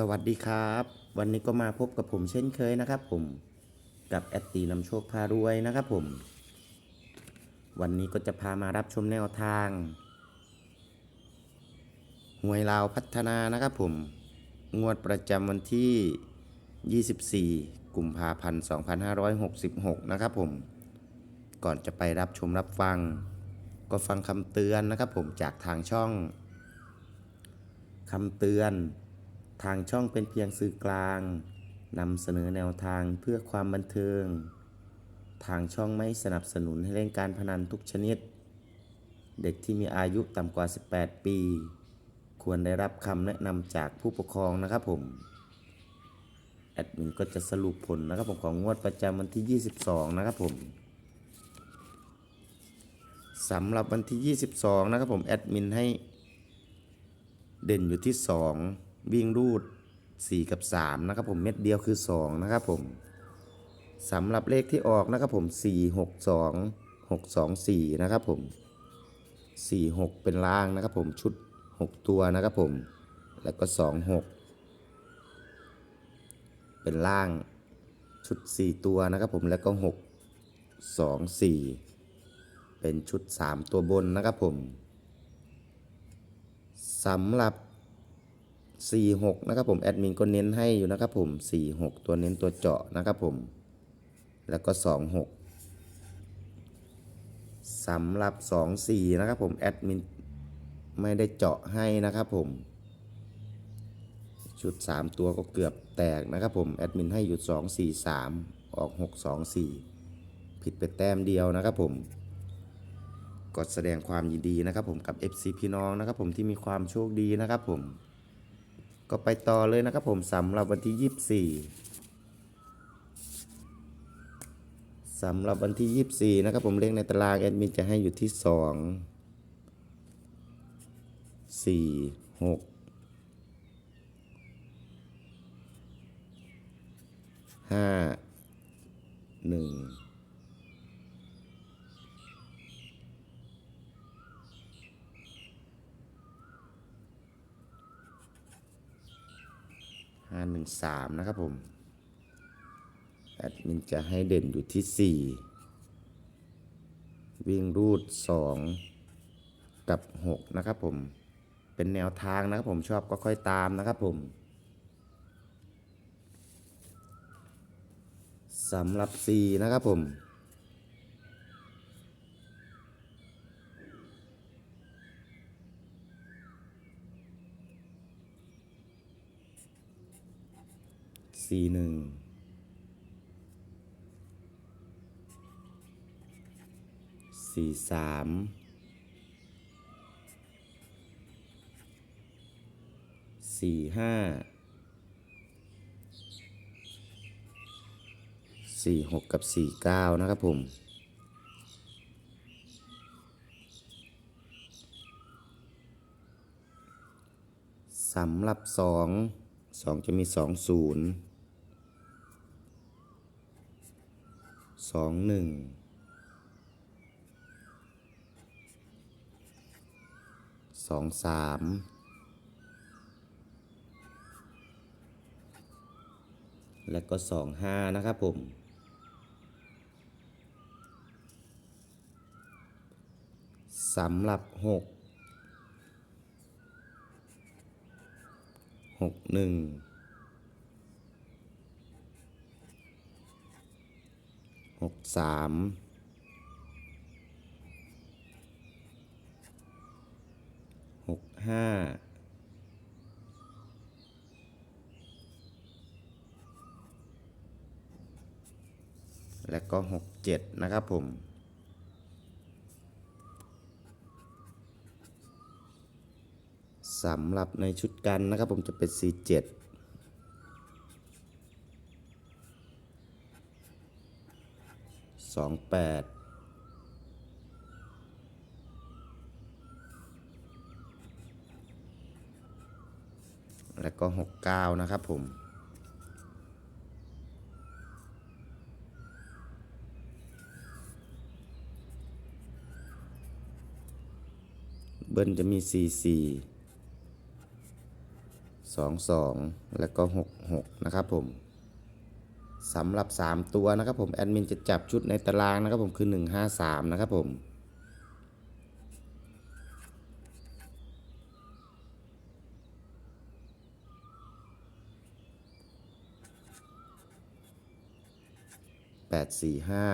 สวัสดีครับ วันนี้ก็มาพบกับผมเช่นเคยนะครับ ผมกับแอดตีนำโชคพารวยนะครับ ผม วันนี้ก็จะพามารับชมแนวทางหวยลาวพัฒนานะครับ ผมงวดประจำวันที่ 24 กุมภาพันธ์2566 นะครับ ผม ก่อนจะไปรับชมรับฟัง ก็ฟังคำเตือนนะครับ ผมจากทางช่องคำเตือน ทางช่องเป็นเพียงสื่อกลางนำเสนอแนวทางเพื่อความบันเทิง ทางช่องไม่สนับสนุนให้เล่นการพนันทุกชนิด เด็กที่มีอายุต่ำกว่า 18 ปี ควรได้รับคำแนะนำจากผู้ปกครองนะครับผม แอดมินก็จะสรุปผลนะครับผมของงวดประจำวันที่ 22 นะครับผมสำหรับวันที่ 22 นะครับผม แอดมินให้เด่นอยู่ที่ 2 วิ่งรูด 4 กับ 3 นะครับผมเม็ดเดียวคือ 2 นะครับผมสำหรับเลขที่ออกนะครับผม 4 6 2 6 2 4 นะครับผม 4 6 เป็นล่างนะครับผมชุด 6 ตัวนะครับผม แล้วก็ 2 6 เป็นล่างชุด 4 ตัวนะครับผมแล้วก็ 6 2 4 เป็นชุด 3 ตัวบนนะครับผมสำหรับ 46 นะครับผมแอดมินก็เน้นให้อยู่นะครับผม 46 ตัวเน้นตัวเจาะนะครับผม แล้วก็ 26สำหรับ 24 นะครับผมแอดมินไม่ได้เจาะให้นะครับผมชุด 3 ตัวก็เกือบแตกนะครับผมแอดมินให้อยู่ 2 4 3 ออก 6 2 4 ผิดไปแต้มเดียวนะครับผมก็แสดงความยินดีนะครับผมกับ FC พี่น้องนะครับผมที่มีความโชคดีนะครับผม ก็ไปต่อเลยนะครับผมสำหรับวันที่ 24สำหรับวันที่ 24 นะครับผมเลขในตารางแอดมินจะให้อยู่ที่ 2 4 6 5 1 หนึ่งสามนะครับผมแอดมินจะให้เด่นอยู่ที่สี่วิ่งรูดสองกับหกนะครับผมเป็นแนวทางนะครับผมชอบก็ค่อยตามนะครับผมสำหรับสี่นะครับผม สี่หนึ่งสี่สามสี่ห้าสี่หกกับสี่เก้านะครับผมสำหรับสองสองจะมีสองศูนย์ สองหนึ่งสองสามและก็สองห้านะครับผม สำหรับหกหกหนึ่ง หกสามหกห้าและก็หกเจ็ดนะครับผม สำหรับในชุดกันนะครับผมจะเป็น C7 สองแปดแล้วก็หกเก้านะครับผม เบิ้ลจะมี 4 4 22 แล้วก็ 66 นะครับผม สำหรับ 3 ตัวนะครับผมแอดมินจะจับชุดในตารางนะครับผมคือ 153 นะครับผมแปดสี่ห้า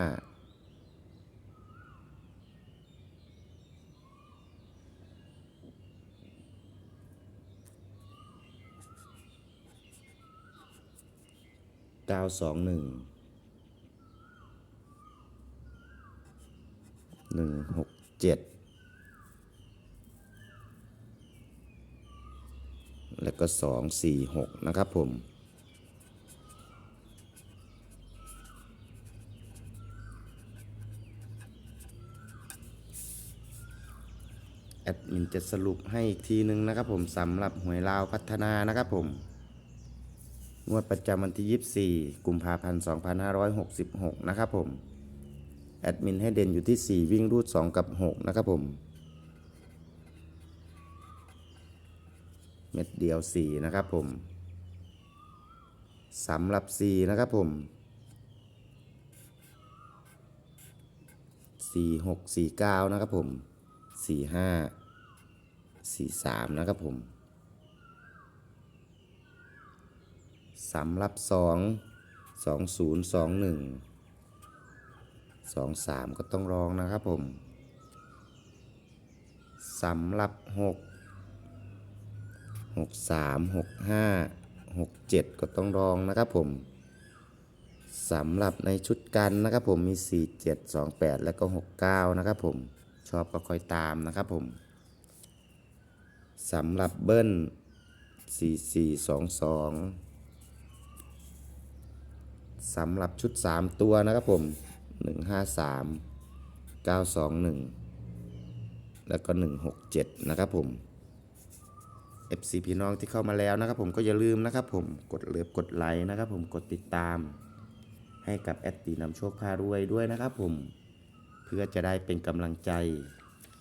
เก้าสองหนึ่งหนึ่งหกเจ็ดแล้วก็สองสี่หกนะครับผมแอดมินจะสรุปให้อีกทีนึงนะครับผมสำหรับหวยลาวพัฒนานะครับผม งวดประจำวันที่ 24 กุมภาพันธ์ 2566 นะครับผม แอดมินให้เด่นอยู่ที่ 4 วิ่งรูด 2 กับ 6 นะครับผม เม็ดเดียว 4 นะครับผม สำหรับ 4 นะครับผม 4 6 4 9 นะครับผม 4 5 4 3 นะครับผม สำหรับสองสองศูนย์สองหนึ่งสองสามก็ต้องรองนะครับผมสำหรับหกหกสามหกห้าหกเจ็ดก็ต้องรองนะครับผมสำหรับในชุดกันนะครับผมมีสี่เจ็ดสองแปดแล้วก็หกเก้านะครับผมชอบก็คอยตามนะครับผมสำหรับเบิ้ลสี่สี่สองสอง สำหรับชุด 3 ตัวนะครับผม 153 921 แล้วก็ 167 นะครับผม FC พี่น้องที่เข้ามาแล้วนะครับผมก็อย่าลืมนะครับผมกดเลิฟกดไลค์นะครับผมกดติดตาม ให้กับแอดตีนำโชคพารวยด้วยนะครับผมเพื่อจะได้เป็นกำลังใจ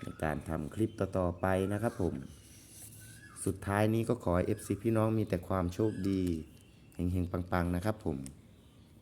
ในการทำคลิปต่อๆไปนะครับผม สุดท้ายนี้ก็ขอให้ FC พี่น้องมีแต่ความโชคดีเฮงๆปังๆนะครับผม